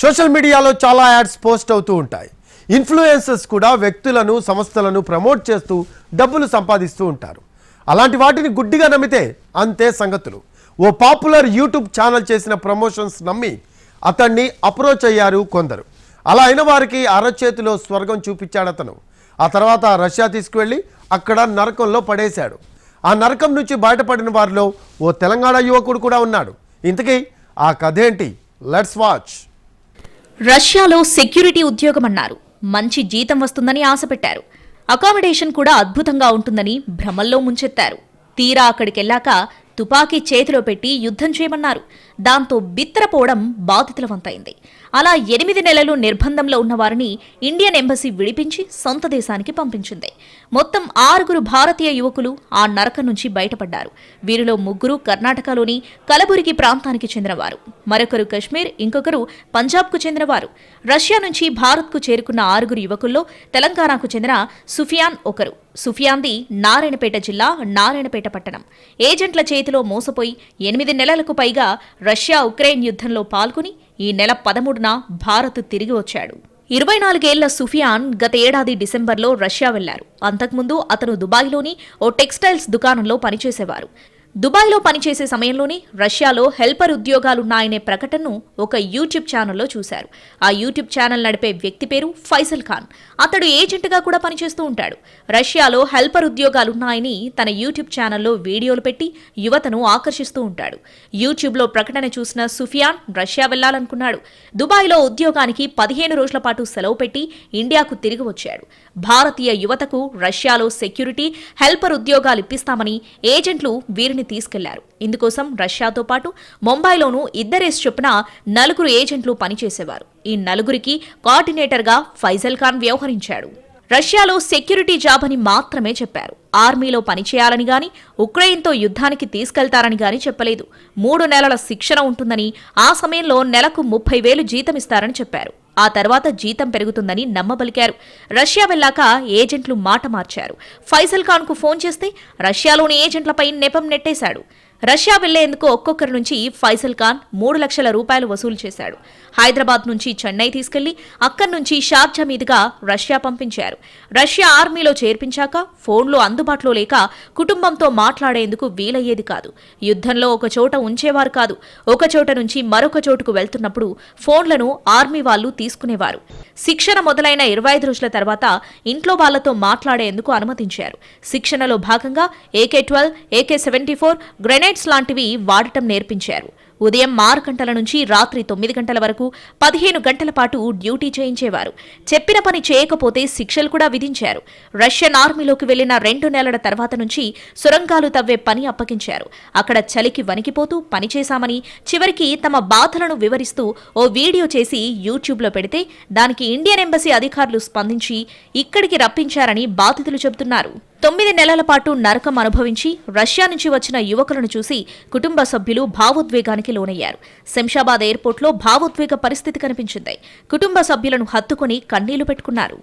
Social మీడియాలో చాలా ads post అవుతూ ఉంటాయి. ఇన్ఫ్లుయెన్సర్స్ కూడా వ్యక్తులను సంస్థలను ప్రమోట్ చేస్తూ డబ్బులు సంపాదిస్తూ ఉంటారు. అలాంటి వాటిని గుడ్డిగా నమ్మితే అంతే సంగతులు. ఓ పాపులర్ యూట్యూబ్ ఛానల్ చేసిన ప్రమోషన్స్ నమ్మి అతన్ని అప్రోచ్ అయ్యారు కొందరు. అలా అయిన వారికి అరచేతిలో స్వర్గం చూపించాడు అతను. ఆ తర్వాత రష్యా తీసుకువెళ్ళి అక్కడ నరకంలో పడేశాడు. ఆ నరకం నుంచి బయటపడిన వారిలో ఓ తెలంగాణ యువకుడు కూడా ఉన్నాడు. ఇంతకీ ఆ కథ ఏంటి? లెట్స్ వాచ్ రష్యాలో సెక్యూరిటీ ఉద్యోగం అన్నారు మంచి జీతం వస్తుందని ఆశపెట్టారు. అకామిడేషన్ కూడా అద్భుతంగా ఉంటుందని భ్రమల్లో ముంచెత్తారు. తీరా అక్కడికెళ్ళాక తుపాకీ చేతిలో పెట్టి యుద్ధం చేయమన్నారు. దాంతో బిత్తరపోవడం బాధితుల వంతైంది. అలా ఎనిమిది నెలలు నిర్బంధంలో ఉన్న వారిని ఇండియన్ ఎంబసీ విడిపించి సొంత దేశానికి పంపించింది. మొత్తం ఆరుగురు భారతీయ యువకులు ఆ నరకం నుంచి బయటపడ్డారు. వీరిలో ముగ్గురు కర్ణాటకలోని కలబురిగి ప్రాంతానికి చెందినవారు. మరొకరు కశ్మీర్ ఇంకొకరు పంజాబ్కు చెందినవారు. రష్యా నుంచి భారత్కు చేరుకున్న ఆరుగురు యువకుల్లో తెలంగాణకు చెందిన సుఫియాన్ ఒకరు. సుఫియాంది నారాయణపేట జిల్లా నారాయణపేట పట్టణం. ఏజెంట్ల చేతిలో మోసపోయి ఎనిమిది నెలలకు పైగా రష్యా ఉక్రెయిన్ యుద్ధంలో పాల్గొని ఈ నెల పదమూడున భారత్ తిరిగి వచ్చాడు. ఇరవై నాలుగేళ్ళ సుఫియాన్ గత ఏడాది డిసెంబర్లో రష్యా వెళ్ళారు. అంతకుముందు అతను దుబాయ్లోని ఓ టెక్స్టైల్స్ దుకాణంలో పనిచేసేవారు. దుబాయ్లో పనిచేసే సమయంలోనే రష్యాలో హెల్పర్ ఉద్యోగాలున్నాయనే ప్రకటనను ఒక యూట్యూబ్ ఛానల్లో చూశారు. ఆ యూట్యూబ్ ఛానల్ నడిపే వ్యక్తి పేరు ఫైజల్ ఖాన్. అతడు ఏజెంట్గా కూడా పనిచేస్తూ ఉంటాడు. రష్యాలో హెల్పర్ ఉద్యోగాలున్నాయని తన యూట్యూబ్ ఛానల్లో వీడియోలు పెట్టి యువతను ఆకర్షిస్తూ ఉంటాడు. యూట్యూబ్లో ప్రకటన చూసిన సుఫియాన్ రష్యా వెళ్ళాలనుకున్నాడు దుబాయ్లో ఉద్యోగానికి పదిహేను రోజుల పాటు సెలవు పెట్టి ఇండియాకు తిరిగి వచ్చాడు. భారతీయ యువతకు రష్యాలో సెక్యూరిటీ హెల్పర్ ఉద్యోగాలు ఇప్పిస్తామని ఏజెంట్లు వీరిని తీసుకెళ్ళారు. ఇందుకోసం రష్యాతో పాటు ముంబైలోనూ ఇద్దరేసి చొప్పున నలుగురు ఏజెంట్లు పనిచేసేవారు. ఈ నలుగురికి కోఆర్డినేటర్గా ఫైజల్ ఖాన్ వ్యవహరించాడు. రష్యాలో సెక్యూరిటీ జాబ్ అని మాత్రమే చెప్పారు. ఆర్మీలో పనిచేయాలని గాని ఉక్రెయిన్తో యుద్ధానికి తీసుకెళ్తారని గాని చెప్పలేదు. మూడు నెలల శిక్షణ ఉంటుందని ఆ సమయంలో నెలకు ముప్పై వేలు జీతం ఇస్తారని చెప్పారు. ఆ తర్వాత జీతం పెరుగుతుందని నమ్మబలికారు. రష్యా వెళ్ళాక ఏజెంట్లు మాట మార్చారు. ఫైసల్ ఖాన్కు ఫోన్ చేస్తే రష్యాలోని ఏజెంట్లపై నెపం నెట్టేశాడు. రష్యా వెళ్ళేందుకు ఒక్కొక్కరి నుంచి ఫైజల్ ఖాన్ మూడు లక్షల రూపాయలు వసూలు చేశాడు. హైదరాబాద్ నుంచి చెన్నై తీసుకెళ్ళి అక్కడి నుంచి షార్జా మీదుగా రష్యా పంపించారు. రష్యా ఆర్మీలో చేర్పించాక ఫోన్లు అందుబాటులో లేక కుటుంబంతో మాట్లాడేందుకు వీలయ్యేది కాదు. యుద్ధంలో ఒక చోట ఉంచేవారు కాదు. ఒక చోట నుంచి మరొక చోటుకు వెళ్తున్నప్పుడు ఫోన్లను ఆర్మీ వాళ్ళు తీసుకునేవారు. శిక్షణ మొదలైన ఇరవై ఐదు రోజుల తర్వాత ఇంట్లో వాళ్ళతో మాట్లాడేందుకు అనుమతించారు. శిక్షణలో భాగంగా AK twelve AK seventy four grenades లాంటివి వాడటం నేర్పించారు. ఉదయం ఆరు గంటల నుంచి రాత్రి తొమ్మిది గంటల వరకు పదిహేను గంటల పాటు డ్యూటీ చేయించేవారు. చెప్పిన పని చేయకపోతే శిక్షలు కూడా విధించారు. రష్యన్ ఆర్మీలోకి వెళ్ళిన రెండు నెలల తర్వాత నుంచి సొరంగాలు తవ్వే పని అప్పగించారు. అక్కడ చలికి వణికిపోతూ పనిచేశామని చివరికి తమ బాధలను వివరిస్తూ ఓ వీడియో చేసి యూట్యూబ్లో పెడితే దానికి ఇండియన్ ఎంబసీ అధికారులు స్పందించి ఇక్కడికి రప్పించారని బాధితులు చెబుతున్నారు. తొమ్మిది నెలల పాటు నరకం అనుభవించి రష్యా నుంచి వచ్చిన యువకులను చూసి కుటుంబ సభ్యులు భావోద్వేగానికి లోనయ్యారు. శంషాబాద్ ఎయిర్పోర్ట్లో భావోద్వేగ పరిస్థితి కనిపించింది. కుటుంబ సభ్యులను హత్తుకుని కన్నీళ్ళు పెట్టుకున్నారు.